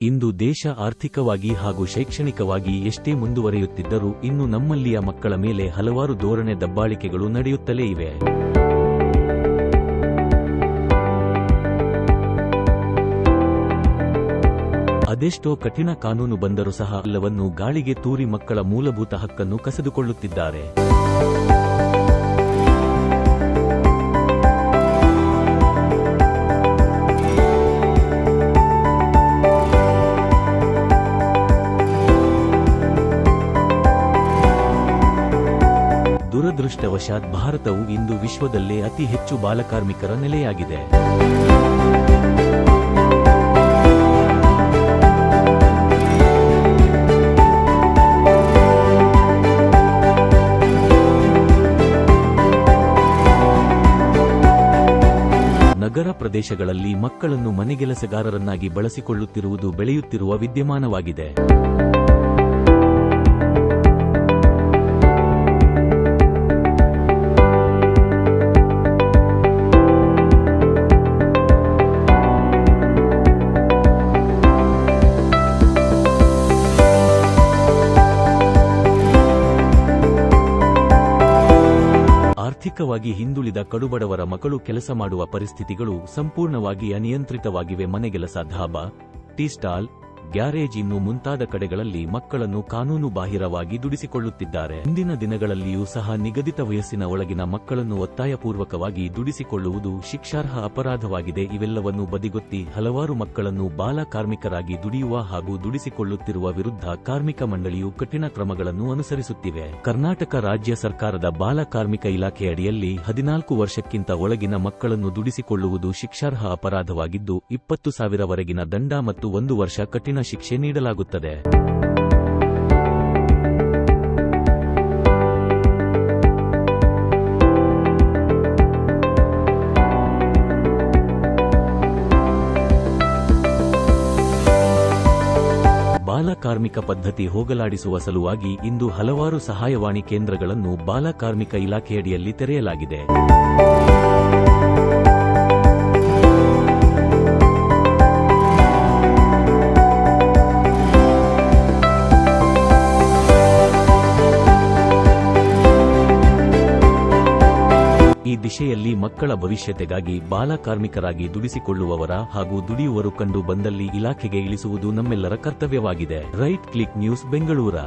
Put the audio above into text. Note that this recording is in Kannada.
ಇಂದು ದೇಶ ಆರ್ಥಿಕವಾಗಿ ಹಾಗೂ ಶೈಕ್ಷಣಿಕವಾಗಿ ಎಷ್ಟೇ ಮುಂದುವರೆಯುತ್ತಿದ್ದರೂ ಇನ್ನು ನಮ್ಮಲ್ಲಿಯ ಮಕ್ಕಳ ಮೇಲೆ ಹಲವಾರು ಧೋರಣೆ ದಬ್ಬಾಳಿಕೆಗಳು ನಡೆಯುತ್ತಲೇ ಇವೆ. ಅದೆಷ್ಟೋ ಕಠಿಣ ಕಾನೂನು ಬಂದರೂ ಸಹ ಎಲ್ಲವನ್ನು ಗಾಳಿಗೆ ತೂರಿ ಮಕ್ಕಳ ಮೂಲಭೂತ ಹಕ್ಕನ್ನು ಕಸಿದುಕೊಳ್ಳುತ್ತಿದ್ದಾರೆ. ದುರದೃಷ್ಟವಶಾತ್ ಭಾರತವು ಇಂದು ವಿಶ್ವದಲ್ಲೇ ಅತಿ ಹೆಚ್ಚು ಬಾಲಕಾರ್ಮಿಕರ ನೆಲೆಯಾಗಿದೆ. ನಗರ ಪ್ರದೇಶಗಳಲ್ಲಿ ಮಕ್ಕಳನ್ನು ಮನೆಗೆಲಸಗಾರರನ್ನಾಗಿ ಬಳಸಿಕೊಳ್ಳುತ್ತಿರುವುದು ಬೆಳೆಯುತ್ತಿರುವ ವಿದ್ಯಮಾನವಾಗಿದೆ. ಆರ್ಥಿಕವಾಗಿ ಹಿಂದುಳಿದ ಕಡುಬಡವರ ಮಕ್ಕಳು ಕೆಲಸ ಮಾಡುವ ಪರಿಸ್ಥಿತಿಗಳು ಸಂಪೂರ್ಣವಾಗಿ ಅನಿಯಂತ್ರಿತವಾಗಿವೆ. ಮನೆಗೆಲಸ ಧಾಬಾ ಟೀ ಸ್ಟಾಲ್ ಗ್ಯಾರೇಜ್ ಇನ್ನು ಮುಂತಾದ ಕಡೆಗಳಲ್ಲಿ ಮಕ್ಕಳನ್ನು ಕಾನೂನು ಬಾಹಿರವಾಗಿ ದುಡಿಸಿಕೊಳ್ಳುತ್ತಿದ್ದಾರೆ. ಇಂದಿನ ದಿನಗಳಲ್ಲಿಯೂ ಸಹ ನಿಗದಿತ ವಯಸ್ಸಿನ ಒಳಗಿನ ಮಕ್ಕಳನ್ನು ಒತ್ತಾಯಪೂರ್ವಕವಾಗಿ ದುಡಿಸಿಕೊಳ್ಳುವುದು ಶಿಕ್ಷಾರ್ಹ ಅಪರಾಧವಾಗಿದೆ. ಇವೆಲ್ಲವನ್ನು ಬದಿಗೊತ್ತಿ ಹಲವಾರು ಮಕ್ಕಳನ್ನು ಬಾಲ ಕಾರ್ಮಿಕರಾಗಿ ದುಡಿಯುವ ಹಾಗೂ ದುಡಿಸಿಕೊಳ್ಳುತ್ತಿರುವ ವಿರುದ್ಧ ಕಾರ್ಮಿಕ ಮಂಡಳಿಯು ಕಠಿಣ ಕ್ರಮಗಳನ್ನು ಅನುಸರಿಸುತ್ತಿವೆ. ಕರ್ನಾಟಕ ರಾಜ್ಯ ಸರ್ಕಾರದ ಬಾಲ ಕಾರ್ಮಿಕ ಇಲಾಖೆ ಅಡಿಯಲ್ಲಿ ಹದಿನಾಲ್ಕು ವರ್ಷಕ್ಕಿಂತ ಒಳಗಿನ ಮಕ್ಕಳನ್ನು ದುಡಿಸಿಕೊಳ್ಳುವುದು ಶಿಕ್ಷಾರ್ಹ ಅಪರಾಧವಾಗಿದ್ದು, ಇಪ್ಪತ್ತು ಸಾವಿರವರೆಗಿನ ದಂಡ ಮತ್ತು ಒಂದು ವರ್ಷ ಕಠಿಣ ಶಿಕ್ಷೆ ನೀಡಲಾಗುತ್ತದೆ. ಬಾಲ ಕಾರ್ಮಿಕ ಪದ್ಧತಿ ಹೋಗಲಾಡಿಸುವ ಸಲುವಾಗಿ ಇಂದು ಹಲವಾರು ಸಹಾಯವಾಣಿ ಕೇಂದ್ರಗಳನ್ನು ಬಾಲಕಾರ್ಮಿಕ ಇಲಾಖೆಯಡಿಯಲ್ಲಿ ತೆರೆಯಲಾಗಿದೆ. ದಿಶೆಯಲ್ಲಿ ಮಕ್ಕಳ ಭವಿಷ್ಯತೆಗಾಗಿ ಬಾಲಕಾರ್ಮಿಕರಾಗಿ ದುಡಿಸಿಕೊಳ್ಳುವವರ ಹಾಗೂ ದುಡಿಯುವರು ಕಂಡು ಬಂದಲ್ಲಿ ಇಲಾಖೆಗೆ ಇಳಿಸುವುದು ನಮ್ಮೆಲ್ಲರ ಕರ್ತವ್ಯವಾಗಿದೆ. Right Click News Bengaluru.